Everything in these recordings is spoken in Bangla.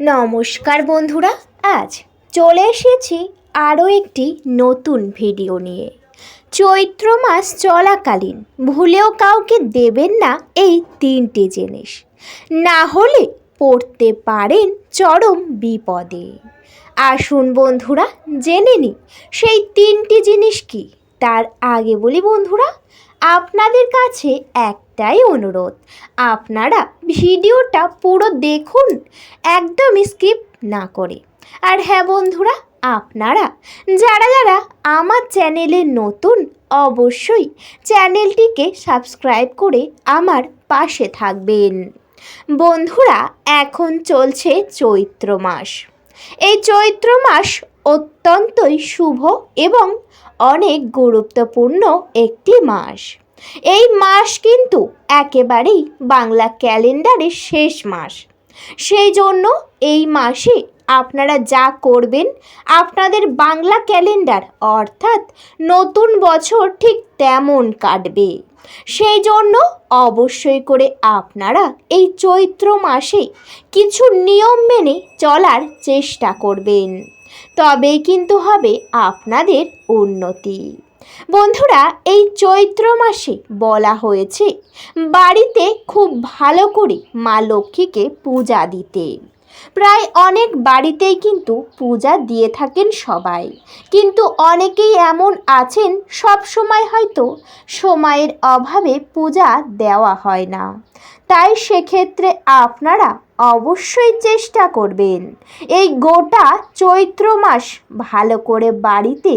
নমস্কার বন্ধুরা, আজ চলে এসেছি আরও একটি নতুন ভিডিও নিয়ে। চৈত্র মাস চলাকালীন, ভুলেও কাউকে দেবেন না এই তিনটি জিনিস। না হলে পড়তে পারেন চরম বিপদে। আসুন বন্ধুরা, জেনে নি সেই তিনটি জিনিস কি? তার আগে বলি বন্ধুরা আপনাদের কাছে একটাই অনুরোধ। আপনারা ভিডিওটা পুরো দেখুন একদম স্কিপ না করে। আর হ্যাঁ বন্ধুরা, আপনারা, যারা যারা আমার চ্যানেলে নতুন, অবশ্যই চ্যানেলটিকে সাবস্ক্রাইব করে আমার পাশে থাকবেন। বন্ধুরা, এখন চলছে চৈত্র মাস। এই চৈত্র মাস অত্যন্তই শুভ এবং অনেক গুরুত্বপূর্ণ একটি মাস। এই মাস কিন্তু একেবারেই বাংলা ক্যালেন্ডারের শেষ মাস। সেই জন্য এই মাসে আপনারা যা করবেন, আপনাদের বাংলা ক্যালেন্ডার অর্থাৎ নতুন বছর ঠিক তেমন কাটবে। সেই জন্য অবশ্যই করে আপনারা এই চৈত্র মাসে কিছু নিয়ম মেনে চলার চেষ্টা করবেন। তবেই কিন্তু হবে আপনাদের উন্নতি। বন্ধুরা, এই চৈত্র মাসে বলা হয়েছে বাড়িতে খুব ভালো করে মা লক্ষ্মীকে পূজা দিতে। প্রায় অনেক বাড়িতেই কিন্তু পূজা দিয়ে থাকেন সবাই। কিন্তু অনেকেই এমন আছেন, সব সময় হয়তো সময়ের অভাবে পূজা দেওয়া হয় না। তাই সেক্ষেত্রে আপনারা অবশ্যই চেষ্টা করবেন। এই গোটা চৈত্র মাস ভালো করে বাড়িতে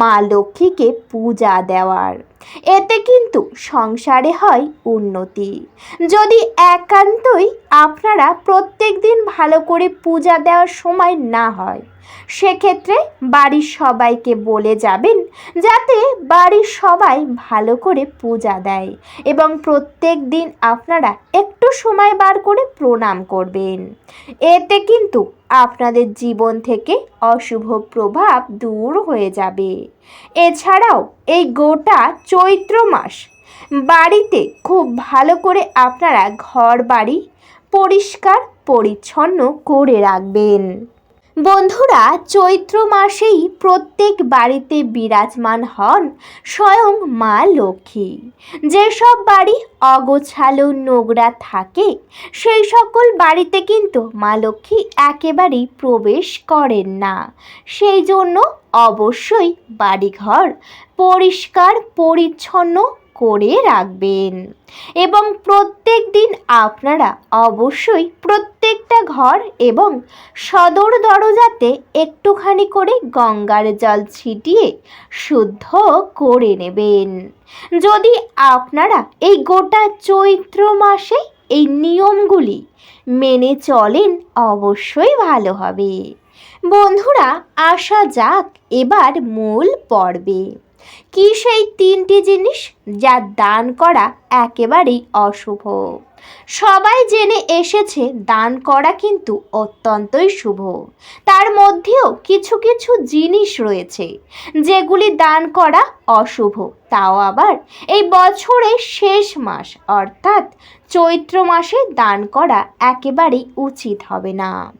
মা লক্ষ্মীকে পূজা দেওয়ার। এতে কিন্তু সংসারে হয় উন্নতি। যদি একান্তই আপনারা প্রত্যেক দিন ভালো করে পূজা দেওয়ার সময় না হয় সেক্ষেত্রে বাড়ির সবাইকে বলে যাবেন যাতে বাড়ির সবাই ভালো করে পূজা দেয় এবং প্রত্যেক দিন আপনারা একটু সময় বার করে প্রণাম করবেন। এতে কিন্তু আপনাদের জীবন থেকে অশুভ প্রভাব দূর হয়ে যাবে। এছাড়াও এই গোটা চৈত্র মাস বাড়িতে খুব ভালো করে আপনারা ঘর বাড়ি পরিষ্কার পরিচ্ছন্ন করে রাখবেন। বন্ধুরা, চৈত্র মাসেই প্রত্যেক বাড়িতে বিরাজমান হন স্বয়ং মা লক্ষ্মী। যেসব বাড়ি অগোছালো নোংরা থাকে, সেই সকল বাড়িতে কিন্তু মা লক্ষ্মী একেবারেই প্রবেশ করেন না। সেই জন্য অবশ্যই বাড়িঘর পরিষ্কার, পরিচ্ছন্ন করে রাখবেন। এবং প্রত্যেক দিন আপনারা অবশ্যই প্রত্যেকটা ঘর এবং সদর দরজাতে একটুখানি করে গঙ্গার জল ছিটিয়ে শুদ্ধ করে নেবেন। যদি আপনারা এই গোটা চৈত্র মাসে এই নিয়মগুলি মেনে চলেন, অবশ্যই ভালো হবে। বন্ধুরা, আসা যাক এবার মূল পর্বে। কি সেই তিনটি জিনিস যা দান করা একেবারেই অশুভ? সবাই জেনে এসেছে দান করা কিন্তু অত্যন্তই শুভ। তার মধ্যেও কিছু কিছু জিনিস রয়েছে যেগুলি দান করা অশুভ। তাও আবার এই বছরের শেষ মাস, অর্থাৎ চৈত্র মাসে দান করা একেবারেই উচিত হবে না।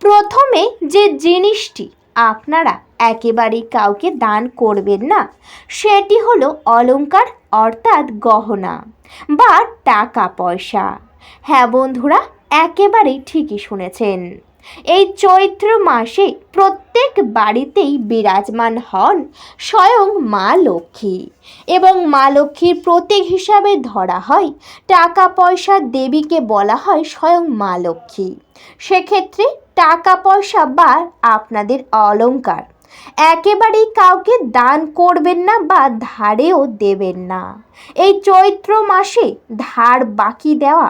প্রথমে যে জিনিসটি আপনারা একেবারেই কাউকে দান করবেন না। সেটি হলো অলঙ্কার অর্থাৎ গহনা বা টাকা পয়সা হ্যাঁ বন্ধুরা, একেবারেই ঠিকই শুনেছেন। এই চৈত্র মাসে প্রত্যেক বাড়িতেই বিরাজমান হন স্বয়ং মা লক্ষ্মী এবং মা লক্ষ্মীর প্রতীক হিসাবে ধরা হয় টাকা পয়সা দেবীকে বলা হয় স্বয়ং মা লক্ষ্মী। সেক্ষেত্রে টাকা পয়সা বা আপনাদের অলংকার। একেবারেই কাউকে দান করবেন না বা ধারেও দেবেন না। এই চৈত্র মাসে ধার বাকি দেওয়া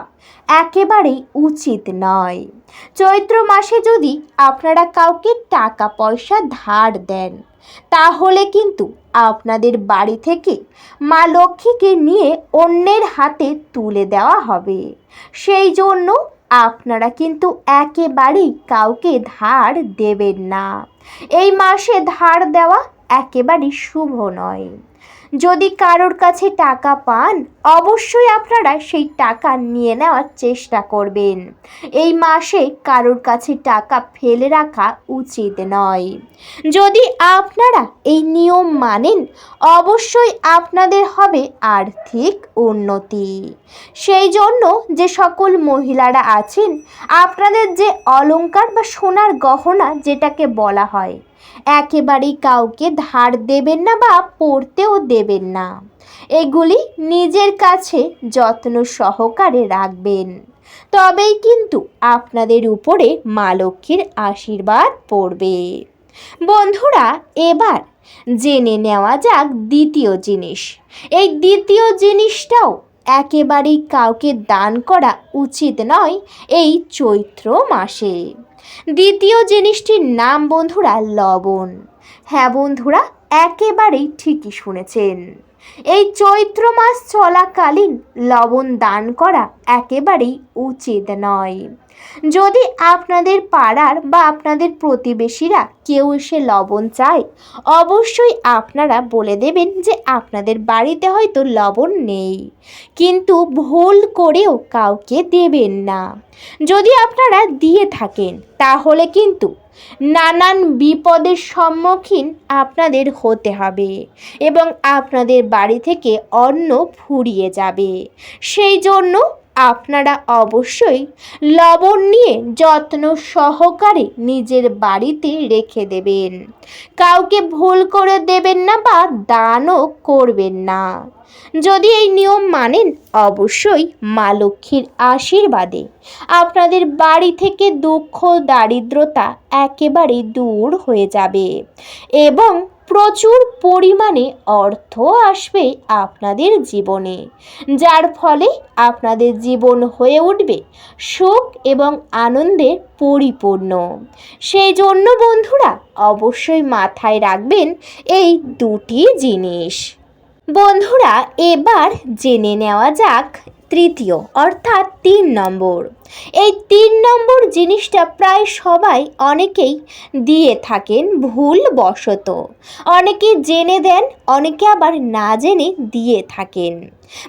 একেবারেই উচিত নয়। চৈত্র মাসে যদি আপনারা কাউকে টাকা পয়সা ধার দেন, তাহলে কিন্তু আপনাদের বাড়ি থেকে মা লক্ষ্মীকে নিয়ে অন্যের হাতে তুলে দেওয়া হবে। সেই জন্য আপনারা কিন্তু একেবারেই কাউকে ধার দেবেন না। এই মাসে ধার দেওয়া একেবারেই শুভ নয়। যদি কারোর কাছে টাকা পান, অবশ্যই আপনারা সেই টাকা নিয়ে নেওয়ার চেষ্টা করবেন। এই মাসে কারোর কাছে টাকা ফেলে রাখা উচিত নয়। যদি আপনারা এই নিয়ম মানেন, অবশ্যই আপনাদের হবে আর্থিক উন্নতি। সেই জন্য যে সকল মহিলারা আছেন, আপনাদের যে অলংকার বা সোনার গহনা যেটাকে বলা হয় একেবারেই কাউকে ধার দেবেন না বা পড়তেও দেবেন না। এগুলি নিজের কাছে যত্ন সহকারে রাখবেন। তবেই কিন্তু আপনাদের উপরে মা লক্ষ্মীর আশীর্বাদ পড়বে। বন্ধুরা, এবার জেনে নেওয়া যাক দ্বিতীয় জিনিস। এই দ্বিতীয় জিনিসটাও একেবারেই কাউকে দান করা উচিত নয় এই চৈত্র মাসে। দ্বিতীয় জিনিসটির নাম বন্ধুরা লবণ। হ্যাঁ বন্ধুরা, একেবারেই ঠিকই শুনেছেন। এই চৈত্র মাস চলাকালীন লবণ দান করা একেবারেই উচিত নয়। যদি আপনাদের পাড়ার বা আপনাদের প্রতিবেশীরা কেউ এসে লবণ চায়, অবশ্যই আপনারা বলে দেবেন যে আপনাদের বাড়িতে হয়তো লবণ নেই। কিন্তু ভুল করেও কাউকে দেবেন না। যদি আপনারা দিয়ে থাকেন, তাহলে কিন্তু নানান বিপদের সম্মুখীন আপনাদের হতে হবে এবং আপনাদের বাড়ি থেকে অন্ন ফুরিয়ে যাবে। সেই জন্য আপনারা অবশ্যই লবণ নিয়ে যত্ন সহকারে নিজের বাড়িতে রেখে দেবেন। কাউকে ভুল করে দেবেন না বা দানও করবেন না। যদি এই নিয়ম মানেন, অবশ্যই মা লক্ষ্মীর আশীর্বাদে আপনাদের বাড়ি থেকে দুঃখ, দারিদ্রতা একেবারে দূর হয়ে যাবে এবং প্রচুর পরিমাণে অর্থ আসবে আপনাদের জীবনে, যার ফলে আপনাদের জীবন হয়ে উঠবে সুখ এবং আনন্দের পরিপূর্ণ। সেই জন্য বন্ধুরা, অবশ্যই মাথায় রাখবেন এই দুটি জিনিস। বন্ধুরা, এবার জেনে নেওয়া যাক তৃতীয়, অর্থাৎ তিন নম্বর। এই তিন নম্বর জিনিসটা প্রায় সবাই অনেকেই দিয়ে থাকেন ভুল বশত অনেকে জেনে দেন, অনেকে আবার না জেনে দিয়ে থাকেন।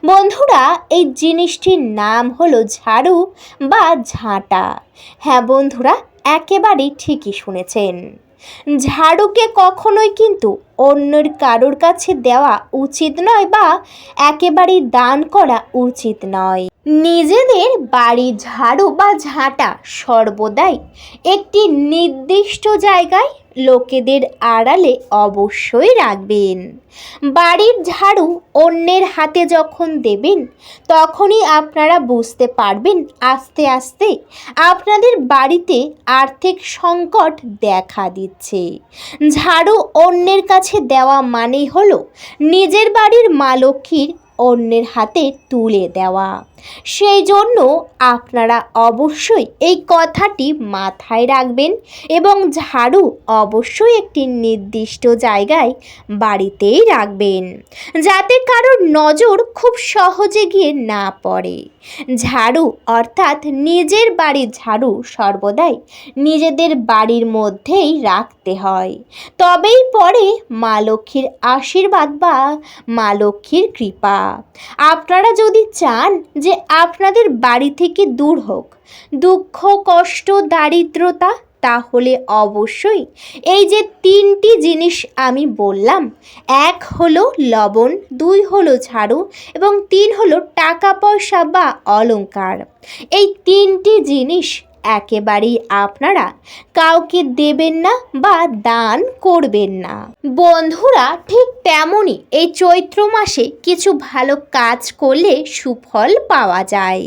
বন্ধুরা, এই জিনিসটির নাম হলো ঝাড়ু বা ঝাঁটা। হ্যাঁ বন্ধুরা, একেবারেই ঠিকই শুনেছেন। ঝাড়ুকে কখনোই কিন্তু অন্যের কারোর কাছে দেওয়া উচিত নয় বা একেবারেই দান করা উচিত নয়। নিজেদের বাড়ি ঝাড়ু বা ঝাঁটা সর্বদাই একটি নির্দিষ্ট জায়গায় লোকেদের আড়ালে অবশ্যই রাখবেন। বাড়ির ঝাড়ু অন্যের হাতে যখন দেবেন, তখনই আপনারা বুঝতে পারবেন আস্তে আস্তে আপনাদের বাড়িতে আর্থিক সংকট দেখা দিচ্ছে। ঝাড়ু অন্যের কাছে দেওয়া মানেই হলো নিজের বাড়ির মা লক্ষ্মীর অন্যের হাতে তুলে দেওয়া। সেই জন্য আপনারা অবশ্যই এই কথাটি মাথায় রাখবেন এবং ঝাড়ু অবশ্যই একটি নির্দিষ্ট জায়গায় বাড়িতেই রাখবেন, যাতে কারোর নজর খুব সহজে গিয়ে না পড়ে। ঝাড়ু অর্থাৎ নিজের বাড়ির ঝাড়ু সর্বদাই নিজেদের বাড়ির মধ্যেই রাখতে হয়। তবেই পরে মা লক্ষ্মীর আশীর্বাদ বা মা লক্ষ্মীর কৃপা। আপনারা যদি চান যে আপনাদের বাড়ি থেকে দূর হোক। দুঃখ, কষ্ট, দারিদ্রতা, তাহলে অবশ্যই এই যে তিনটি জিনিস আমি বললাম, এক হলো লবণ, দুই হলো ঝাড়ু এবং তিন হলো টাকা পয়সা বা অলঙ্কার এই তিনটি জিনিস একেবারেই আপনারা কাউকে দেবেন না বা দান করবেন না। বন্ধুরা, ঠিক তেমনই এই চৈত্র মাসে কিছু ভালো কাজ করলে সুফল পাওয়া যায়।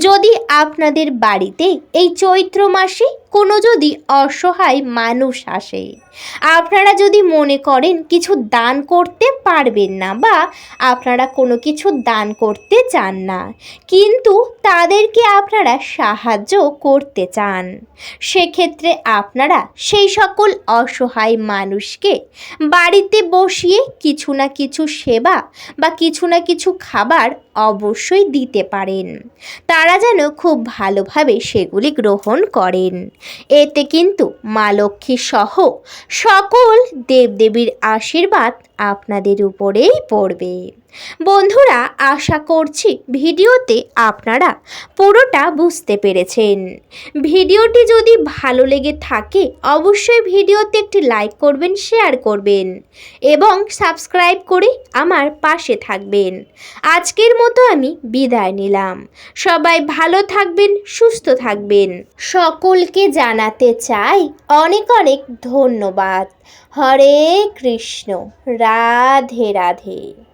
যদি আপনাদের বাড়িতে এই চৈত্র মাসে কোনো যদি অসহায় মানুষ আসে, আপনারা যদি মনে করেন কিছু দান করতে পারবেন না বা আপনারা কোনো কিছু দান করতে চান না, কিন্তু তাদেরকে আপনারা সাহায্য করতে চান, সেক্ষেত্রে আপনারা সেই সকল অসহায় মানুষকে বাড়িতে বসিয়ে কিছু না কিছু সেবা বা কিছু না কিছু খাবার অবশ্যই দিতে পারেন। তারা যেন খুব ভালোভাবে সেগুলি গ্রহণ করেন। এতে কিন্তু মা লক্ষ্মী সহ সকল দেবদেবীর আশীর্বাদ আপনাদের উপরেই পড়বে। বন্ধুরা, আশা করছি ভিডিওতে আপনারা পুরোটা বুঝতে পেরেছেন। ভিডিওটি যদি ভালো লেগে থাকে, অবশ্যই ভিডিওতে একটি লাইক করবেন, শেয়ার করবেন এবং সাবস্ক্রাইব করে আমার পাশে থাকবেন। আজকের মতো আমি বিদায় নিলাম। সবাই ভালো থাকবেন, সুস্থ থাকবেন। সকলকে জানাতে চাই অনেক অনেক ধন্যবাদ। হরে কৃষ্ণ রাধে রাধে।